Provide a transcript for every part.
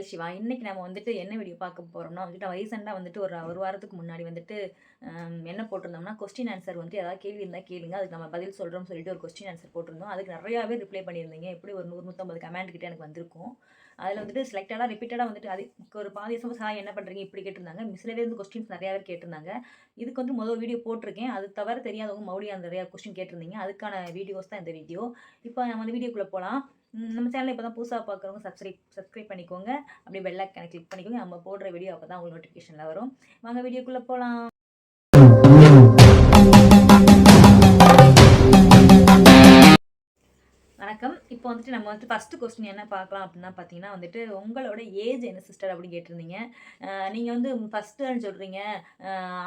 உங்கள் சிவா இன்னைக்கு நம்ம வந்துட்டு என்ன வீடியோ பார்க்க போகிறோம்னா வந்துட்டு ரீசெண்டாக வந்துட்டு ஒரு ஒரு வாரத்துக்கு முன்னாடி வந்துட்டு என்ன போட்டிருந்தோம்னா கொஸ்டின் ஆன்சர் வந்துட்டு ஏதாவது கேள்வி இருந்தால் கேளுங்க. அதுக்கு நம்ம பதில் சொல்கிறோம்னு சொல்லிட்டு ஒரு கொஸ்டின் ஆன்சர் போட்டிருந்தோம். அதுக்கு நிறையாவே ரிப்ளை பண்ணியிருந்தீங்க. எப்படி ஒரு நூறு நூற்றம்பது கமெண்ட் கிட்ட எனக்கு வந்திருக்கும். அதில் வந்துட்டு செலக்டடாக ரிப்பீட்டடாக வந்துட்டு அது ஒரு பாதி வருஷம் சார் என்ன பண்ணுறீங்க இப்படி கேட்டிருந்தாங்க. மிஸ்லேயே இருந்து கொஸ்டின்ஸ் நிறையா பேர் கேட்டிருந்தாங்க. இதுக்கு வந்து முதல் வீடியோ போட்டிருக்கேன். அது தவிர தெரியாதவங்க மறுபடியும் நிறையா கொஸ்டின் கேட்டிருந்தீங்க. அதுக்கான வீடியோஸ் தான் இந்த வீடியோ இப்போ நம்ம அந்த வீடியோக்குள்ளே போகலாம் நம்ம சேனலை இப்போ தான் புதுசாக பார்க்குறவங்க சப்ஸ்கிரைப் சப்ஸ்கிரைப் பண்ணிக்கோங்க. அப்படியே பெல் ஐக்கானை கிளிக் பண்ணிக்கோங்க. நம்ம போடுற வீடியோ அப்போ தான் உங்களுக்கு நோட்டிஃபிகேஷனில் வரும். வாங்க வீடியோக்குள்ளே போகலாம் இப்போ வந்துட்டு நம்ம வந்துட்டு ஃபஸ்ட்டு கொஸ்டின் என்ன பார்க்கலாம் அப்படின்னா பார்த்தீங்கன்னா வந்துட்டு உங்களோட ஏஜ் என்ன சிஸ்டர் அப்படின்னு கேட்டிருந்தீங்க. நீங்கள் வந்து ஃபஸ்ட்டுன்னு சொல்கிறீங்க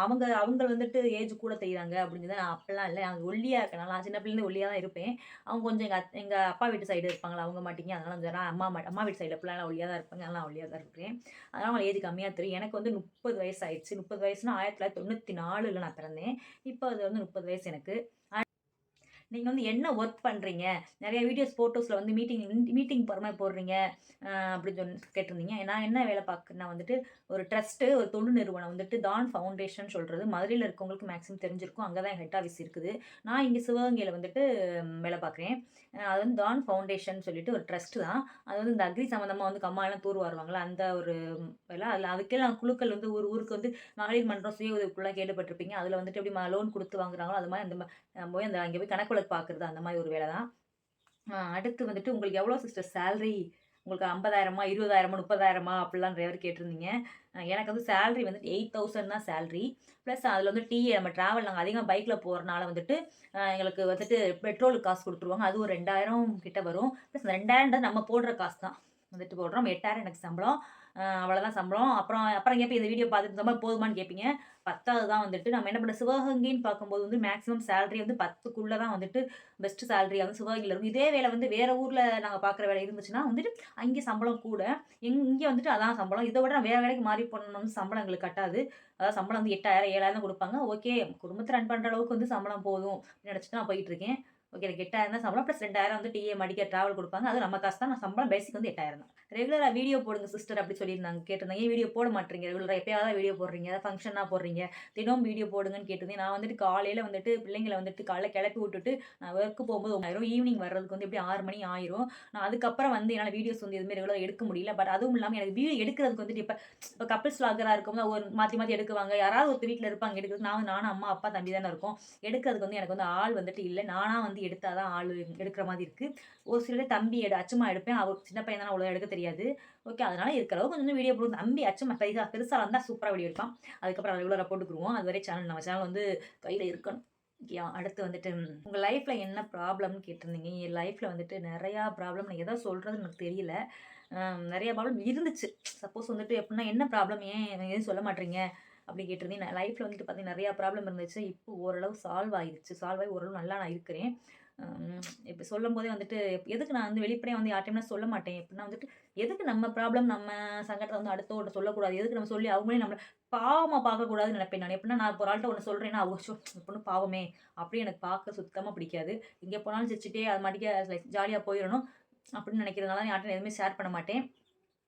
அவங்க அவங்க வந்துட்டு ஏஜ் கூட தெரியுறாங்க அப்படிங்கிறது நான் அப்போல்லாம் இல்லை. அவங்க ஒல்லியாக இருக்கனால நான் சின்ன பிள்ளைலேருந்து ஒல்லியாக தான் இருப்பேன். அவங்க கொஞ்சம் எங்கள் எங்கள் அப்பா வீட்டு சைடு இருப்பாங்களா அவங்க மாட்டிங்க. அதனால கொஞ்சம் நான் அம்மா அம்மா வீட்டு சைடில் பிள்ளைலாம் ஒல்லியாக தான் இருப்பாங்க. அதெல்லாம் நான் ஒல்லியாக தான் இருக்கிறேன். அதனால் அவங்க ஏஜ் கம்மியாக தெரியும். எனக்கு வந்து முப்பது வயசு ஆயிடுச்சு. முப்பது வயசுனா ஆயிரத்தி தொள்ளாயிரத்தி தொண்ணூற்றி நாலில் நான் பிறந்தேன். இப்போ அது வந்து முப்பது வயசு எனக்கு. நீங்கள் வந்து என்ன ஒர்க் பண்ணுறீங்க நிறைய வீடியோஸ் ஃபோட்டோஸில் வந்து மீட்டிங் மீட்டிங் போகிற மாதிரி போடுறீங்க. அப்படின்னு சொல்லி கேட்டிருந்தீங்க. நான் என்ன வேலை பார்க்குறேன்னா வந்துட்டு ஒரு ட்ரஸ்ட்டு ஒரு தொண்டு நிறுவனம் வந்துட்டு தான் ஃபவுண்டேஷன் சொல்கிறது மதுரையில் இருக்கவங்களுக்கு மேக்ஸிமம் தெரிஞ்சிருக்கும். அங்கே தான் ஹெட் ஆஃபீஸ் இருக்குது. நான் இங்கே சிவகங்கையில் வந்துட்டு வேலை பார்க்குறேன். அது வந்து தான் ஃபவுண்டேஷன் சொல்லிட்டு ஒரு ட்ரஸ்ட் தான். அது வந்து இந்த அக்ரி சம்மந்தமாக வந்து கம்மாலாம் தூர் வருவாங்களா அந்த ஒரு வேலை. அதில் அதுக்கெல்லாம் குழுக்கள் வந்து ஒரு ஊருக்கு வந்து மகளிர் மன்றம் சுய உதவிக்குள்ளே கேள்விப்பட்டிருப்பீங்க. அதில் வந்துட்டு எப்படி லோன் கொடுத்து வாங்குறாங்களோ அது மாதிரி அந்த போய் அந்த அங்கே போய் கணக்கு வழக்கு பார்க்குறது அந்த மாதிரி ஒரு வேலை தான். அடுத்து வந்துட்டு உங்களுக்கு எவ்வளோ சிஸ்டர் சேலரி உங்களுக்கு ஐம்பதாயிரமா இருபதாயிரமா முப்பதாயிரமா அப்படிலாம் நிறைய பேர் கேட்டிருந்தீங்க. எனக்கு வந்து சேலரி வந்துட்டு எயிட் தௌசண்ட் தான் சேலரி ப்ளஸ் அதில் வந்து டீ நம்ம ட்ராவல் நாங்கள் அதிகமாக பைக்கில் போகிறனால வந்துட்டு எங்களுக்கு வந்துட்டு பெட்ரோலுக்கு காசு கொடுத்துருவாங்க. அது ஒரு ரெண்டாயிரம் கிட்ட வரும். ப்ளஸ் ரெண்டாயிரம் நம்ம போடுற காசு தான். வந்துட்டு போடுறோம். எட்டாயிரம் எனக்கு சம்பளம். அவ்வளோதான் சம்பளம். அப்புறம் அப்புறம் கேட்பீங்க இந்த வீடியோ பார்த்துட்டு இந்த மாதிரி போதுமான்னு கேட்பீங்க பத்தாவது தான் வந்துட்டு நம்ம என்ன பண்ண சிவகங்கைன்னு பார்க்கும்போது வந்து மேக்ஸிமம் சேலரி வந்து பத்துக்குள்ளே தான் வந்துட்டு பெஸ்ட்டு சேலரி வந்து சிவகங்கையில் இருக்கும். இதே வேலை வந்து வேறு ஊரில் நாங்கள் பார்க்குற வேலை இருந்துச்சுன்னா வந்துட்டு அங்கே சம்பளம் கூட. எங் இங்கே வந்துட்டு அதான் சம்பளம். இதை விட நான் வேறு வேலைக்கு மாறி போனோம்னு சம்பளம் எங்களுக்கு கட்டாது. அதாவது சம்பளம் வந்து எட்டாயிரம் ஏழாயிரம் தான் கொடுப்பாங்க. ஓகே குடும்பத்தை ரன் பண்ணுற அளவுக்கு வந்து சம்பளம் போதும் நினச்சிட்டு நான் போயிட்டுருக்கேன் ஓகே எனக்கு எட்டாயிரம் தான் சம்பளம். ப்ளஸ் ரெண்டாயிரம் வந்து டிஏ மடிக்க ட்ராவல் கொடுப்பாங்க. அது நம்ம காசு தான் நான் சம்பளம் பேசிக் வந்து எட்டாயிரம் தான். ரெகுலராக வீடியோ போடுங்க சிஸ்டர் அப்படி சொல்லியிருந்தாங்க. கேட்டிருந்தாங்க ஏன் வீடியோ போட மாட்டீங்க? ரெகுலராக எப்பயாவது வீடியோ போடுறீங்க? ஏதாவது ஃபங்க்ஷனாக போடுறீங்க? தினம் வீடியோ போடுங்கன்னு கேட்டிருந்தேன். நான் வந்துட்டு காலையில் வந்துட்டு பிள்ளைங்களை வந்துட்டு காலைல கிளப்பி விட்டுட்டு நான் ஒர்க்கு போகும்போது ஆயிரும் ஈவினிங் வர்றதுக்கு வந்து எப்படி ஆறு மணி ஆயிரும். நான் அதுக்கப்புறம் வந்து என்னால் வீடியோஸ் வந்து எதுவுமே ரெகுலராக எடுக்க முடியல. பட் அதுவும் இல்லாமல் எனக்கு வீடியோ எடுக்கிறதுக்கு வந்துட்டு இப்போ இப்போ கப்பிள்ஸ் லாகராக இருக்கும்போது ஒரு மாற்றி மாற்றி எடுக்குவாங்க. யாராவது ஒருத்தர் வீட்டில் இருப்பாங்க எடுக்கிறது நான் நானும் அம்மா அப்பா தம்பி தானே இருக்கும். எடுக்கிறதுக்கு வந்து எனக்கு வந்து ஆள் வந்துட்டு இல்லை. நானாக வந்து எடுத்தால் தான் ஆள் எடுக்கிற மாதிரி இருக்குது ஒரு சிலர் தம்பி எடு அச்சமாக எடுப்பேன். அவர் சின்ன பையன் தானே அவ்வளோ எடுக்க தெரியாது. ஓகே அதனால இருக்கிற அளவுக்கு கொஞ்சம் வீடியோ போடுவோம் தம்பி அச்சமாக பெருசாக பெருசாக இருந்தால் சூப்பராக வீடியோ எடுப்பான். அதுக்கப்புறம் ரெகுலராக போட்டுக்குருவோம் அது வரை சேனல் நம்ம சேனல் வந்து கையில் இருக்கணும். ஓகேயா அடுத்து வந்துட்டு உங்கள் லைஃப்பில் என்ன ப்ராப்ளம்னு கேட்டிருந்தீங்க. என் லைஃப்பில் வந்துட்டு நிறையா ப்ராப்ளம் நான் எதை சொல்கிறதுன்னு எனக்கு தெரியல. நிறையா ப்ராப்ளம் இருந்துச்சு. சப்போஸ் வந்துட்டு எப்படின்னா என்ன ப்ராப்ளம் ஏன் எதுவும் சொல்ல மாட்டேறீங்க அப்படி கேட்டிருந்தேன். நான் லைஃப்பில் வந்துட்டு பார்த்தீங்கன்னா நிறையா ப்ராப்ளம் இருந்துச்சு. இப்போ ஓரளவு சால்வ் ஆயிடுச்சு. சால்வ் ஆகி ஓரளவு நல்லா நான் இருக்கிறேன். இப்போ சொல்லும் போதே வந்துட்டு எதுக்கு நான் வந்து வெளிப்படையாக வந்து யார்ட்டையுமே சொல்ல மாட்டேன். எப்படின்னா வந்துட்டு எதுக்கு நம்ம ப்ராப்ளம் நம்ம சங்கடத்தை வந்து அடுத்தவர்கிட்ட சொல்லக்கூடாது? எதுக்கு நம்ம சொல்லி அவங்களே நம்மளை பாவமாக பார்க்கக்கூடாதுன்னு நினைப்பேன் நான். எப்படின்னா நான் இப்போ ஒரு ஆள்கிட்ட ஒன்று சொல்கிறேன்னா அவங்க பொண்ணு பாவமே. அப்படி எனக்கு பார்க்க சுத்தமாக பிடிக்காது. எங்கே போனாலும் சிரிச்சிட்டே அது மாட்டிக்க ஜாலியாக போயிடணும் அப்படின்னு நினைக்கிறதுனால யார்ட்டையும் எதுவுமே ஷேர் பண்ண மாட்டேன்.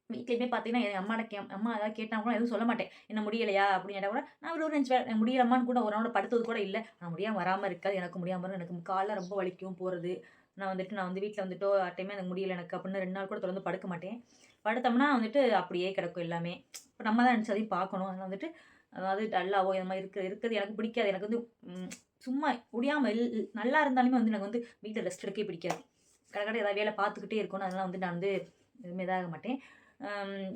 வீட்லேயுமே பார்த்தீங்கன்னா என் அம்மாட்ட கே அம்மா ஏதாவது கேட்டால் கூட எதுவும் சொல்ல மாட்டேன். என்ன முடியலையா? அப்படின்னு கேட்டால் கூட நான் ஒரு நினச்சி எனக்கு முடியலம்மான்னு கூட ஒரு நாள் படுத்தது கூட இல்லை. நான் முடியாமல் வராமல் இருக்காது. எனக்கு முடியாமல் இருக்கும் எனக்கு காலில் ரொம்ப வலிக்கும் போகிறது நான் வந்துட்டு நான் வந்து வீட்டில் வந்துட்டு டைமே எனக்கு முடியல எனக்கு அப்படின்னு ரெண்டு நாள் கூட தொடர்ந்து படுக்க மாட்டேன். படுத்தோம்னா வந்துட்டு அப்படியே கிடக்கும் எல்லாமே. இப்போ நம்ம தான் நினச்சி அதையும் பார்க்கணும் அதனால் வந்துட்டு அதாவது டல்லாவோ இந்த மாதிரி இருக்க இருக்கிறது எனக்கு பிடிக்காது. எனக்கு வந்து சும்மா முடியாமல் இல் நல்லா இருந்தாலுமே வந்து எனக்கு வந்து வீட்டில் ரெஸ்ட் எடுக்கவே பிடிக்காது. கடை கடை ஏதாவது வேலை பார்த்துக்கிட்டே இருக்கணும். அதெல்லாம் வந்து நான் வந்து எதுவுமே இதாக மாட்டேன்.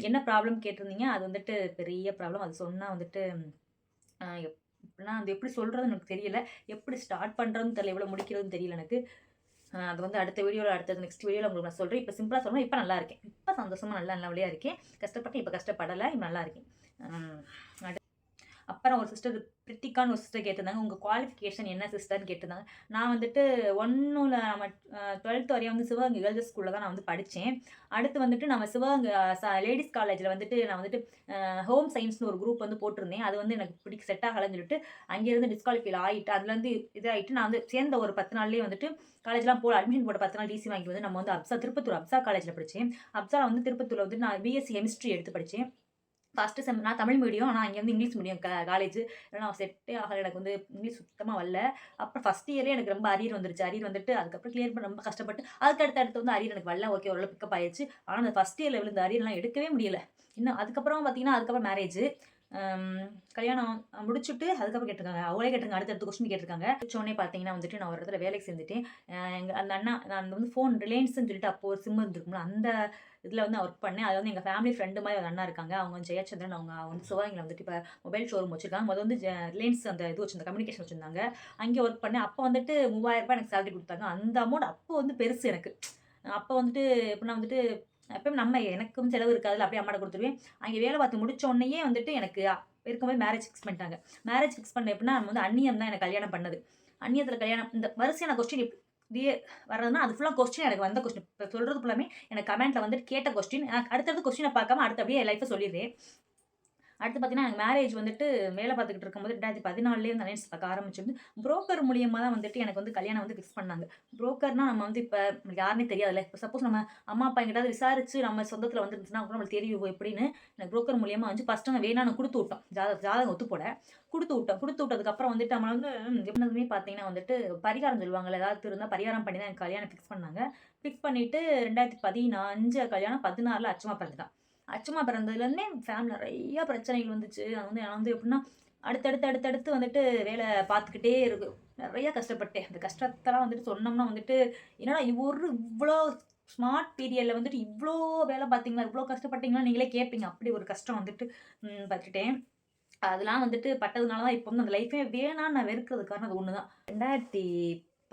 என்ன ப்ராப்ளம் கேட்டிருந்தீங்க? அது வந்துட்டு பெரிய ப்ராப்ளம் அது சொன்னால் வந்துட்டு ஆஹ், எப்படின்னா அது எப்படி சொல்கிறதுன்னு எனக்கு தெரியல. எப்படி ஸ்டார்ட் பண்ணுறதுன்னு தெரியல. எவ்வளோ முடிக்கிறதுன்னு தெரியல எனக்கு. அது வந்து அடுத்த வீடியோவில் அடுத்த நெக்ஸ்ட் வீடியோவில் உங்களுக்கு நான் சொல்கிறேன் இப்போ சிம்பிளாக சொல்லணும் இப்போ நல்லா இருக்கேன். இப்போ சந்தோஷமாக நல்லா நல்லபடியாக இருக்கேன். கஷ்டப்பட்டு இப்போ கஷ்டப்படலை. இப்போ நல்லா இருக்கேன். ஹம், அப்புறம் ஒரு சிஸ்டர் பிரித்திகான்னு ஒரு சிஸ்டர் கேட்டிருந்தாங்க. உங்கள் குவாலிஃபிகேஷன் என்ன சிஸ்டர்னு கேட்டிருந்தாங்க. நான் வந்துட்டு ஒன்றும் நம்ம டுவெல்த் வரையும் வந்து சிவகங்கை கேர்ள்ஸ் ஸ்கூலில் தான் நான் வந்து படித்தேன் அடுத்து வந்துட்டு நம்ம சிவகங்கை லேடிஸ் காலேஜில் வந்துட்டு நான் வந்துட்டு ஹோம் சயின்ஸ்னு ஒரு குரூப் வந்து போட்டிருந்தேன். அது வந்து எனக்கு பிடிக்க செட் ஆகலைன்னு சொல்லிட்டு அங்கேருந்து டிஸ்குவாலிஃபைல் ஆகிட்டு அதுலேருந்து இதாகிட்டு நான் வந்து சேர்ந்த ஒரு பத்து நாள்லேயே வந்துட்டு காலேஜ்லாம் போல அட்மிஷன் போட்ட பத்து நாள் டிசி வாங்கி வந்து நம்ம வந்து அப்சா திருப்பத்தூர் அப்சா காலேஜில் படித்தேன் அப்சா வந்து திருப்பத்தூரில் வந்து நான் பிஎஸ்சி கெமிஸ்ட்ரி எடுத்து படித்தேன் ஃபஸ்ட்டு செம் நான் தமிழ் மீடியம் ஆனால் இங்கே வந்து இங்கிலீஷ் மீடியம் க காலேஜ் நான் செட்டே ஆகலை. எனக்கு வந்து இங்கிலீஷ் சுத்தமாக வரல. அப்புறம் ஃபஸ்ட் இயரே எனக்கு ரொம்ப அரியர் வந்துருச்சு. அரியர் வந்துட்டு அதுக்கப்புறம் கிளியர் பண்ண ரொம்ப கஷ்டப்பட்டு அதுக்கு அடுத்து அடுத்து வந்து அரியர் எனக்கு வரல. ஓகே ஓரளவு பிக்கப் ஆயிடுச்சு ஆனால் அந்த ஃபஸ்ட் இயரில் விழுந்த அரியர்லாம் எடுக்கவே முடியல. இன்னும் அதுக்கப்புறம் பார்த்தீங்கன்னா அதுக்கப்புறம் மேரேஜ் கல்யாணம் முடிச்சுட்டு அதுக்கப்புறம் கேட்டிருக்காங்க. அவளே கேட்டிருக்காங்க. அடுத்தடுத்த கொஸ்டின் கேட்டிருக்காங்க. உடனே பார்த்தீங்கன்னா வந்துட்டு நான் ஒரு இடத்துல வேலைக்கு சேர்ந்துட்டேன். எங்கள் அந்த அண்ணா நான் வந்து ஃபோன் ரிலையன்ஸ்னு சொல்லிட்டு அப்போ ஒரு சிம் இருந்திருக்கும்ல அந்த இதில் வந்து ஒர்க் பண்ணேன். அது வந்து எங்கள் ஃபேமிலி ஃப்ரெண்டு மாதிரி ஒரு அண்ணா இருக்காங்க. அவங்க வந்து ஜெயச்சந்திரன். அவங்க வந்து சிவகங்கையில் வந்துட்டு இப்போ மொபைல் ஷோரூம் வச்சிருக்காங்க. முதல் வந்து ரிலையன்ஸ் அந்த இது வச்சிருந்த கம்யூனிகேஷன் வச்சுருந்தாங்க. அங்கே ஒர்க் பண்ணேன். அப்போ வந்துட்டு மூவாயிரம் ரூபாய் எனக்கு சேலரி கொடுத்தாங்க. அந்த அமௌண்ட் அப்போ வந்து பெருசு எனக்கு. அப்போ வந்துட்டு எப்படின்னா வந்துட்டு எப்பயும் நம்ம எனக்கும் செலவு இருக்காதுல. அப்படியே அம்மாட்ட கொடுத்துருவேன். அங்கே வேலை பார்த்து முடிச்ச உடனேயே வந்துட்டு எனக்கு இருக்கும்போது மேரேஜ் ஃபிக்ஸ் பண்ணிட்டாங்க. மேரேஜ் ஃபிக்ஸ் பண்ண எப்படின்னா நம்ம வந்து அந்நியம் தான் எனக்கு கல்யாணம் பண்ணது. அந்நியத்தில் கல்யாணம் இந்த வரிசையான கொஸ்டின் இப்படியே வர்றதுன்னா அது ஃபுல்லாக கொஸ்டின் எனக்கு வந்த கொஸ்டின் இப்போ சொல்கிறது ஃபுல்லாமே எனக்கு கமெண்ட்டில் வந்துட்டு கேட்ட கொஸ்டின் எனக்கு அடுத்தடுத்து கொஸ்டினை பார்க்காம அடுத்த அப்படியே லைஃப்பை சொல்லிடுறேன். அடுத்து பார்த்தீங்கன்னா எனக்கு மேரேஜ் வந்துட்டு வேலை பார்த்துக்கிட்டு இருக்கும்போது ரெண்டாயிரத்தி பதினாலுலேயே வந்து அலைன்ஸ் பார்க்க ஆரம்பிச்சிருந்து புரோக்கர் மூலியமாக தான் வந்துட்டு எனக்கு வந்து கல்யாணம் வந்து ஃபிக்ஸ் பண்ணாங்க. புரோக்கர்னால் நம்ம வந்து இப்போ யாருமே தெரியாதுல்ல. இப்போ சப்போஸ் நம்ம அம்மா அப்பா எங்கிட்ட விசாரிச்சு நம்ம சொந்தத்தில் வந்துருந்துச்சுன்னா கூட நம்மளுக்கு தெரியும் எப்படின்னு. எனக்கு புரோக்கர் மூலியமாக வந்து ஃபஸ்ட்டு நான் வேணான்னு கொடுத்து விட்டோம். ஜாத ஜாதகம் ஒத்து போட கொடுத்து விட்டோம். கொடுத்து விட்டதுக்கப்புறம் வந்துட்டு நம்ம வந்து எப்படினதுமே பார்த்தீங்கன்னா வந்துட்டு பரிகாரம் சொல்லுவாங்கல்ல ஏதாவது இருந்தால் பரிகாரம் பண்ணி தான் எனக்கு கல்யாணம் ஃபிக்ஸ் பண்ணாங்க. ஃபிக்ஸ் பண்ணிவிட்டு ரெண்டாயிரத்தி பதினஞ்சு கல்யாணம் பதினாறில் அச்சமாக பிறந்துட்டான் அச்சமா பிறந்ததுலேருந்தே ஃபேமிலி நிறையா பிரச்சனைகள் வந்துச்சு. அது வந்து நான் வந்து எப்படின்னா அடுத்தடுத்து அடுத்தடுத்து வந்துட்டு வேலை பார்த்துக்கிட்டே இருக்கு. நிறைய கஷ்டப்பட்டேன். அந்த கஷ்டத்தெல்லாம் வந்துட்டு சொன்னோம்னா வந்துட்டு என்னடா ஒரு இவ்வளோ ஸ்மார்ட் பீரியடில் வந்துட்டு இவ்வளோ வேலை பார்த்தீங்களா? இவ்வளோ கஷ்டப்பட்டீங்களா? நீங்களே கேட்பீங்க அப்படி ஒரு கஷ்டம் வந்துட்டு பார்த்துட்டேன் அதெல்லாம் வந்துட்டு பட்டதுனால தான் இப்போ வந்து அந்த லைஃபே வேணான்னு நான் வெறுக்கிறது காரணம் அது ஒன்று தான் ரெண்டாயிரத்தி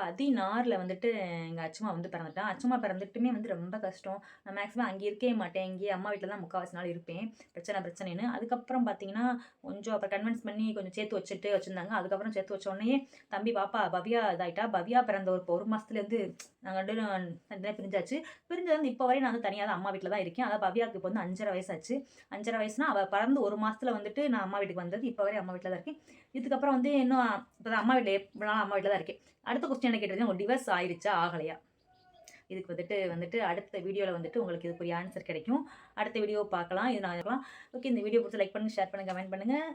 பதினாறில் வந்துட்டு எங்கள் அச்சுமா வந்து பிறந்துட்டேன் அச்சுமா பிறந்துட்டுமே வந்து ரொம்ப கஷ்டம். நான் மேக்ஸிமம் அங்கே இருக்கவே மாட்டேன். இங்கேயே அம்மா வீட்டில் தான் முக்கால்வாசி நாள் இருப்பேன். பிரச்சனை பிரச்சனைன்னு. அதுக்கப்புறம் பார்த்தீங்கன்னா கொஞ்சம் அப்புறம் கன்வின்ஸ் பண்ணி கொஞ்சம் சேர்த்து வச்சுட்டு வச்சுருந்தாங்க. அதுக்கப்புறம் சேர்த்து வச்ச உடனே தம்பி பாப்பா பவ்யா இதாயிட்டா. பவ்யா பிறந்த ஒரு ஒரு மாதத்துலேருந்து நாங்கள் ரெண்டு ரெண்டு பிரிஞ்சாச்சு. பிரிஞ்சது வந்து இப்போ வரையும் நான் வந்து தனியாக தான் அம்மா வீட்டில் தான் இருக்கேன். அதாவது பவ்யாவுக்கு இப்போ வந்து அஞ்சரை வயசாச்சு. அஞ்சரை வயசுனா அவள் பறந்து ஒரு மாதத்தில் வந்துட்டு நான் அம்மா வீட்டுக்கு வந்தது. இப்போ வரையும் அம்மா வீட்டில் தான் இருக்கேன். இதுக்கப்புறம் வந்து இன்னும் இப்போ தான் அம்மா வீட்டில் எவ்வளோ அம்மா வீட்டில் தான் இருக்கேன். அடுத்த கொஸ்டின் என்ன கேட்டது உங்கள் டிவர்ஸ் ஆயிடுச்சா ஆகலையா? இதுக்கு வந்துட்டு வந்துட்டு அடுத்த வீடியோவில் வந்துட்டு உங்களுக்கு இதுக்குரிய ஆன்சர் கிடைக்கும். அடுத்த வீடியோ பார்க்கலாம் இது நான் இருக்கலாம் ஓகே இந்த வீடியோ பிடிச்சி லைக் பண்ணுங்கள் ஷேர் பண்ணுங்கள் கமெண்ட் பண்ணுங்கள்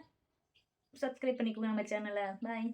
சப்ஸ்கிரைப் பண்ணிக்கோங்க நம்ம சேனலை பாய்